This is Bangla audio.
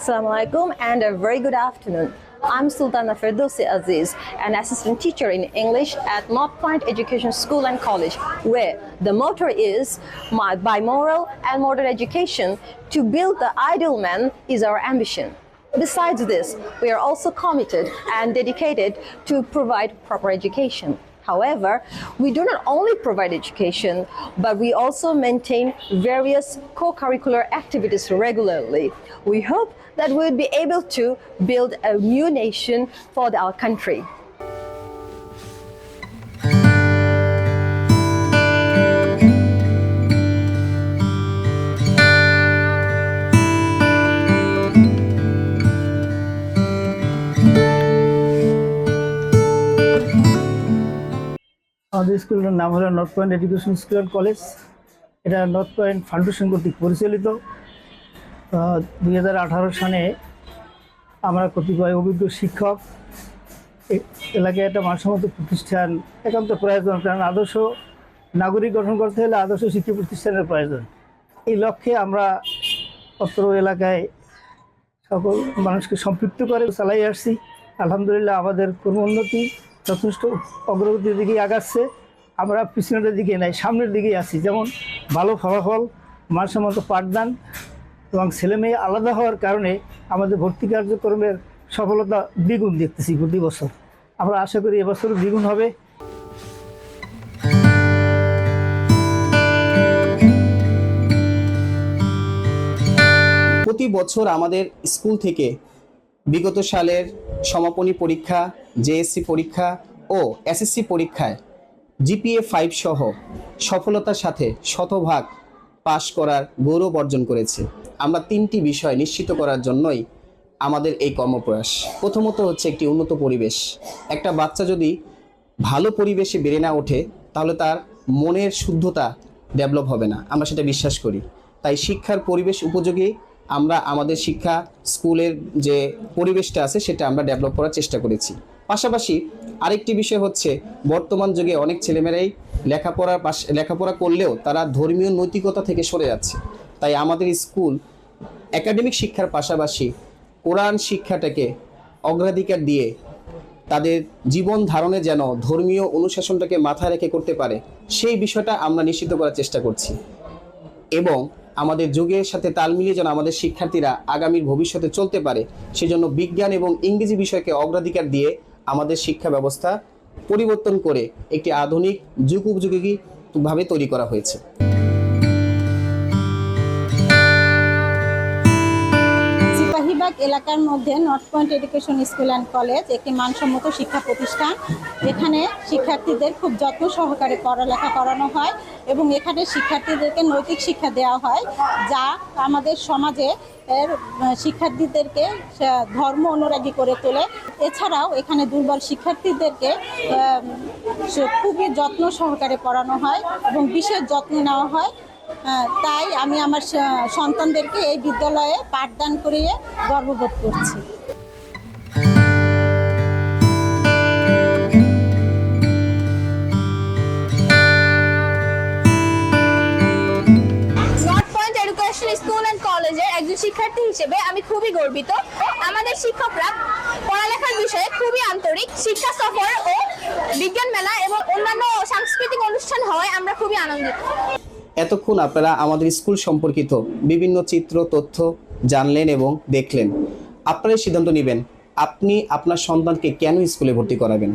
Assalamu alaikum and a very good afternoon. I'm Sultana Ferdowsi Aziz, an assistant teacher in English at North Point Education School and College, where the motto is "My- by moral and modern education, to build the ideal man is our ambition. Besides this, we are also committed and dedicated to provide proper education. However, we do not only provide education, but we also maintain various co curricular activities regularly. We hope that we'll be able to build a new nation for our country. আমাদের স্কুলের নাম হলো north point education school and college এটা নর্থ পয়েন্ট ফাউন্ডেশন কর্তৃক পরিচালিত। দুই হাজার আঠারো সালে আমরা কতিপয় অভিজ্ঞ শিক্ষক এলাকায় একটা মানসম্মত প্রতিষ্ঠান, একান্ত প্রয়োজন, কারণ আদর্শ নাগরিক গঠন করতে হলে আদর্শ শিক্ষা প্রতিষ্ঠানের প্রয়োজন। এই লক্ষ্যে আমরা অত্র এলাকায় সকল মানুষকে সম্পৃক্ত করে চালাই আসছি। আলহামদুলিল্লাহ আমাদের কর্মোন্নতি যথেষ্ট অগ্রগতির দিকেই আগাচ্ছে। আমরা পিছনের দিকে নাই, সামনের দিকেই আছি। যেমন ভালো ফলাফল, মানসম্মত পাঠদান এবং ছেলে মেয়ে আলাদা হওয়ার কারণে আমাদের ভর্তি কার্যক্রমের সফলতা দ্বিগুণ দেখতেছি প্রতি বছর। আমরা আশা করি এবছরও দ্বিগুণ হবে। প্রতি বছর আমাদের স্কুল থেকে বিগত সালের সমাপনী পরীক্ষা, জেএসসি পরীক্ষা ও এসএসসি পরীক্ষায় জিপিএ ফাইভ সহ সফলতার সাথে শতভাগ পাশ করার গৌরব অর্জন করেছে। আমরা তিনটি বিষয় নিশ্চিত করার জন্যই আমাদের এই কর্মপ্রয়াস। প্রথমত হচ্ছে একটি উন্নত পরিবেশ। একটা বাচ্চা যদি ভালো পরিবেশে বেড়ে না ওঠে, তাহলে তার মনের শুদ্ধতা ডেভেলপ হবে না। আমরা সেটা বিশ্বাস করি। তাই শিক্ষার পরিবেশ উপযোগী আমরা আমাদের শিক্ষা স্কুলের যে পরিবেশটা আছে সেটা আমরা ডেভেলপ করার চেষ্টা করেছি। পাশাপাশি আরেকটি বিষয় হচ্ছে, বর্তমান যুগে অনেক ছেলেমেয়েরাই লেখাপড়ার পাশ, লেখাপড়া করলেও তারা ধর্মীয় নৈতিকতা থেকে সরে যাচ্ছে। তাই আমাদের স্কুল একাডেমিক শিক্ষার পাশাপাশি কোরআন শিক্ষাটাকে অগ্রাধিকার দিয়ে তাদের জীবন ধারণে যেন ধর্মীয় অনুশাসনটাকে মাথায় রেখে করতে পারে, সেই বিষয়টা আমরা নিশ্চিত করার চেষ্টা করছি। এবং আমাদের যুগের সাথে তাল মিলিয়ে যেন আমাদের শিক্ষার্থীরা আগামীর ভবিষ্যতে চলতে পারে, সেজন্য বিজ্ঞান এবং ইংরেজি বিষয়কে অগ্রাধিকার দিয়ে আমাদের শিক্ষা ব্যবস্থা পরিবর্তন করে একটি আধুনিক যুগ উপযোগী ভাবে তৈরি করা হয়েছে। সিপাহীবাগ এলাকার মধ্যে north point education school and college একটি মানসম্মত শিক্ষা প্রতিষ্ঠান। এখানে শিক্ষার্থীদের খুব যত্ন সহকারে পড়ালেখা করানো হয় এবং এখানে শিক্ষার্থীদেরকে নৈতিক শিক্ষা দেওয়া হয়, যা আমাদের সমাজে এর শিক্ষার্থীদেরকে ধর্ম অনুরাগী করে তোলে। এছাড়াও এখানে দুর্বল শিক্ষার্থীদেরকে খুবই যত্ন সহকারে পড়ানো হয় এবং বিশেষ যত্ন নেওয়া হয়। তাই আমি আমার সন্তানদেরকে এই বিদ্যালয়ে পাঠদান করিয়ে গর্ববোধ করছি। স্কুল অ্যান্ড একজন শিক্ষার্থী হিসেবে আমি খুবই গর্বিত। আমাদের শিক্ষকরা পড়ালেখার বিষয়ে খুবই আন্তরিক। শিক্ষা সফর ও বিজ্ঞান মেলা এবং অন্যান্য সাংস্কৃতিক অনুষ্ঠান হওয়ায় আমরা খুবই আনন্দিত। এতক্ষণ আপনারা আমাদের স্কুল সম্পর্কিত বিভিন্ন চিত্র, তথ্য জানলেন এবং দেখলেন। আপনারাই সিদ্ধান্ত নেবেন, আপনি আপনার সন্তানকে কেন স্কুলে ভর্তি করাবেন?